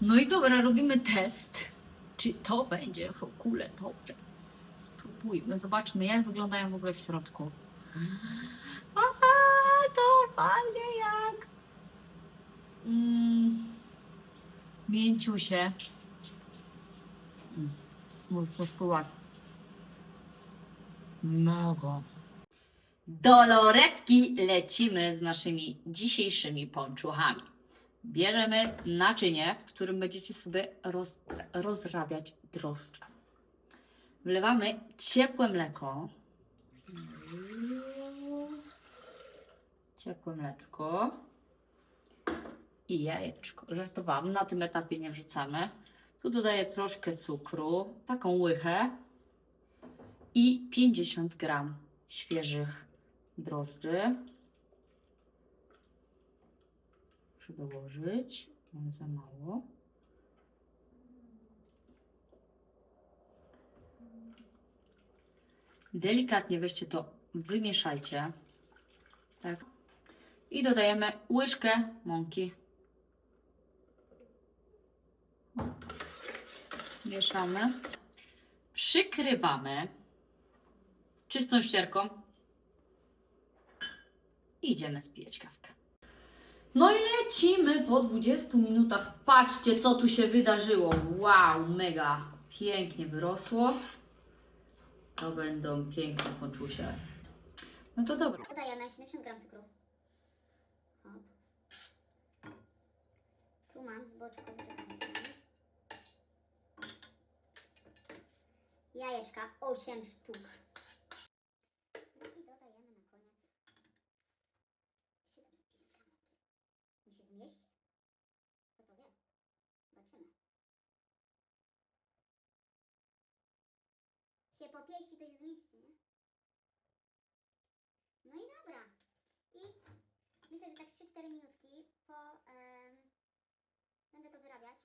No i dobra, robimy test. Czy to będzie w ogóle dobre? Spróbujmy, zobaczmy jak wyglądają w ogóle w środku. Aha, normalnie jak. Mm, mięciusie. Mm, Muszę spróbować. Mega. Do Loreski lecimy z naszymi dzisiejszymi pończuchami. Bierzemy naczynie, w którym będziecie sobie roz, rozrabiać drożdże. Wlewamy ciepłe mleko. Ciepłe mleczko. I jajeczko. Żartowałam, na tym etapie nie wrzucamy. Tu dodaję troszkę cukru, taką łychę i 50 gram świeżych drożdży. Muszę dołożyć, mam za mało. Delikatnie weźcie to, wymieszajcie. Tak. I dodajemy łyżkę mąki. Mieszamy. Przykrywamy czystą ścierką i idziemy spijać kawkę. No i lecimy po 20 minutach. Patrzcie, co tu się wydarzyło. Wow, mega pięknie wyrosło. To będą piękne ponczusie. No to dobra. Dodajemy 70 gram cukru. Tu mam z boczku. Jajeczka 8 sztuk. I dodajemy na koniec 750 gram mąki. Mi się zmieści? Kto to wie? Zobaczymy. Się popieści, to się zmieści, nie? No i dobra. I myślę, że tak 3-4 minutki po... em, będę to wyrabiać.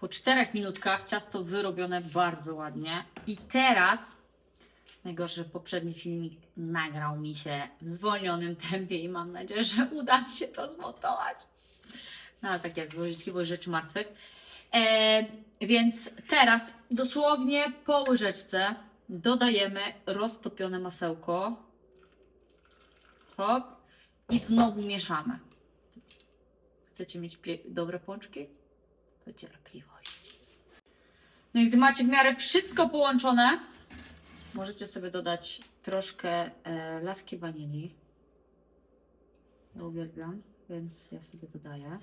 Po czterech minutkach ciasto wyrobione bardzo ładnie. I teraz, najgorsze, że poprzedni filmik nagrał mi się w zwolnionym tempie i mam nadzieję, że uda mi się to zmontować. No ale tak jest, złośliwość rzeczy martwych. E, więc teraz dosłownie po łyżeczce dodajemy roztopione masełko. Hop. I znowu mieszamy. Chcecie mieć dobre pączki? To cierpliwość. No i gdy macie w miarę wszystko połączone, możecie sobie dodać troszkę e, laski wanilii. Ja uwielbiam, więc ja sobie dodaję.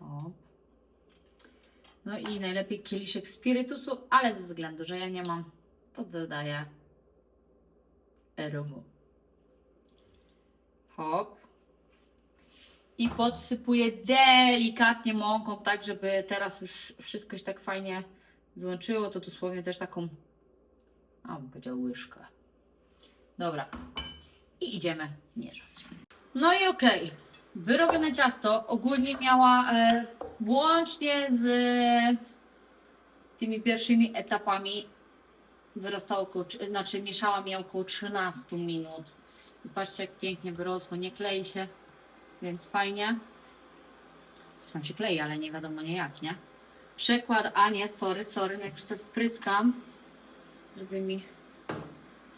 O. No i najlepiej kieliszek spirytusu, ale ze względu, że ja nie mam, to dodaję rumu. Hop i podsypuję delikatnie mąką, tak żeby teraz już wszystko się tak fajnie złączyło, to dosłownie też taką, a bym powiedział łyżkę. Dobra. I idziemy mieszać. No i okej. Wyrobione ciasto ogólnie miała e, łącznie z tymi pierwszymi etapami wyrastało około, znaczy mieszałam je około 13 minut. I patrzcie jak pięknie wyrosło, nie klei się. Więc fajnie. Tam się klei, ale nie wiadomo nie jak, nie? Przekład, a nie, sorry, sorry, najpierw sobie spryskam, żeby mi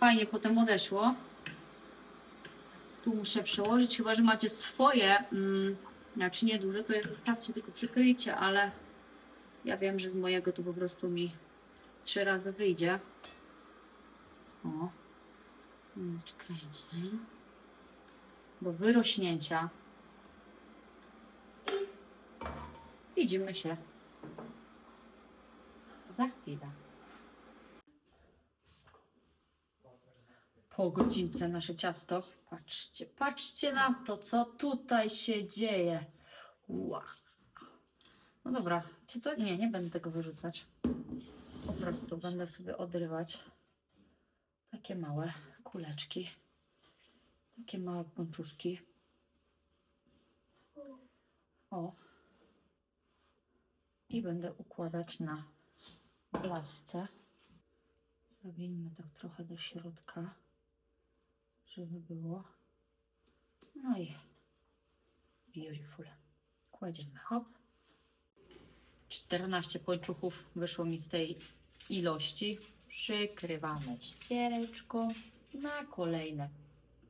fajnie potem odeszło. Tu muszę przełożyć, chyba że macie swoje, mm, znaczy nie duże, to je zostawcie, tylko przykryjcie, ale ja wiem, że z mojego to po prostu mi trzy razy wyjdzie. O, Mm, czekajcie. Do wyrośnięcia. I widzimy się za chwilę. Po godzince nasze ciasto. Patrzcie, patrzcie na to, co tutaj się dzieje. No dobra, wiecie co? Nie, nie będę tego wyrzucać. Po prostu będę sobie odrywać takie małe kuleczki. Takie małe pączuszki. O. I będę układać na blasce. Zawieńmy tak trochę do środka, żeby było. No i beautiful. Kładziemy hop. 14 pończuchów wyszło mi z tej ilości. Przykrywamy ściereczką na kolejne.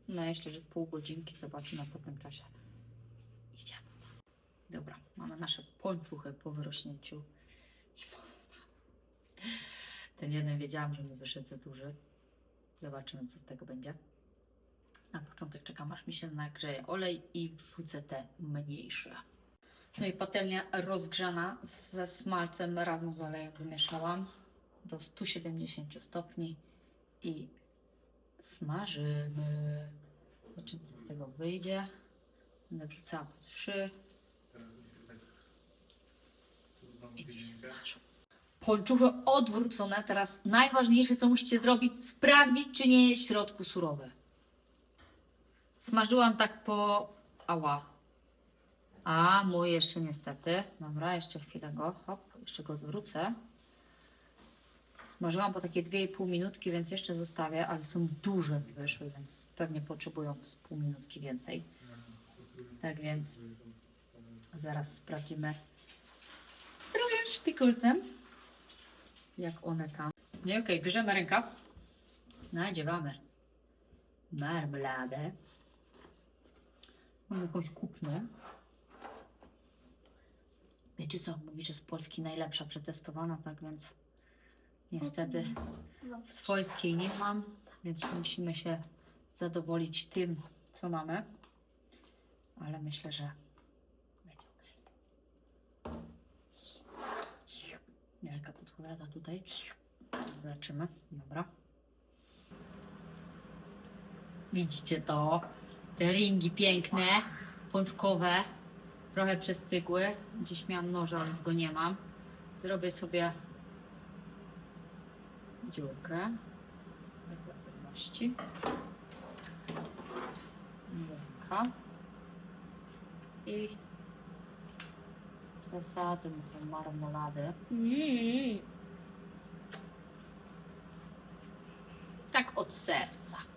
Myślę, że pół godzinki zobaczymy po tym czasie. Idziemy. Dobra, mamy nasze pończuchy po wyrośnięciu. I Ten jeden wiedziałam, że mi wyszedł za duży. Zobaczymy, co z tego będzie. Na początek czekam, aż mi się nagrzeje olej i wrzucę te mniejsze. No i patelnia rozgrzana ze smalcem razem z olejem wymieszałam do 170 stopni i smażymy. Zobaczymy, co z tego wyjdzie. Będę wrzucała po 3 i niech się smażą. Pończuchy odwrócone. Teraz najważniejsze, co musicie zrobić, sprawdzić, czy nie jest w środku surowe. Smażyłam tak po... Ała. A, mój jeszcze niestety. Dobra, jeszcze chwilę go. Hop, jeszcze go odwrócę. Smażyłam po takie 2,5 minutki, więc jeszcze zostawię, ale są duże mi wyszły, więc pewnie potrzebują z pół minutki więcej. Tak więc zaraz sprawdzimy trochę szpikulcem, jak one tam. I okej, bierzemy rękaw, nadziewamy marmoladę. Mam jakąś kupnię. Wiecie co, mówi, że z Polski najlepsza przetestowana, tak więc niestety swojskiej nie mam, więc musimy się zadowolić tym, co mamy. Ale myślę, że będzie ok. Mielka podpowiada tutaj. Zobaczymy. Dobra. Widzicie to? Te ringi piękne, pączkowe, trochę przestygły. Gdzieś miałam noża, ale już go nie mam. Zrobię sobie dziurkę. Dla pewności. Rękaw. I zasadzę mu tą marmoladę. Mm. Tak od serca.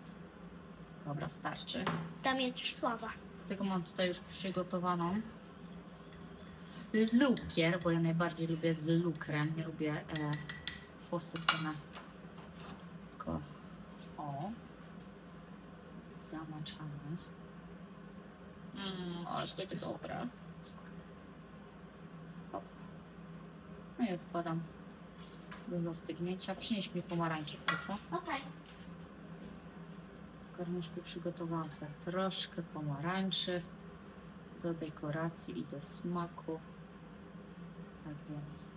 Dobra, starczy. Tam jest słaba. Dlatego mam tutaj już przygotowaną lukier, bo ja najbardziej lubię z lukrem. Nie lubię e, posypane. Tylko o. Zamaczamy. Mm, ale to będzie dobre. Hop. No i odkładam do zastygnięcia. Przynieś mi pomarańcze, proszę. Okej. W garnuszku przygotowałam sobie troszkę pomarańczy do dekoracji i do smaku. Tak więc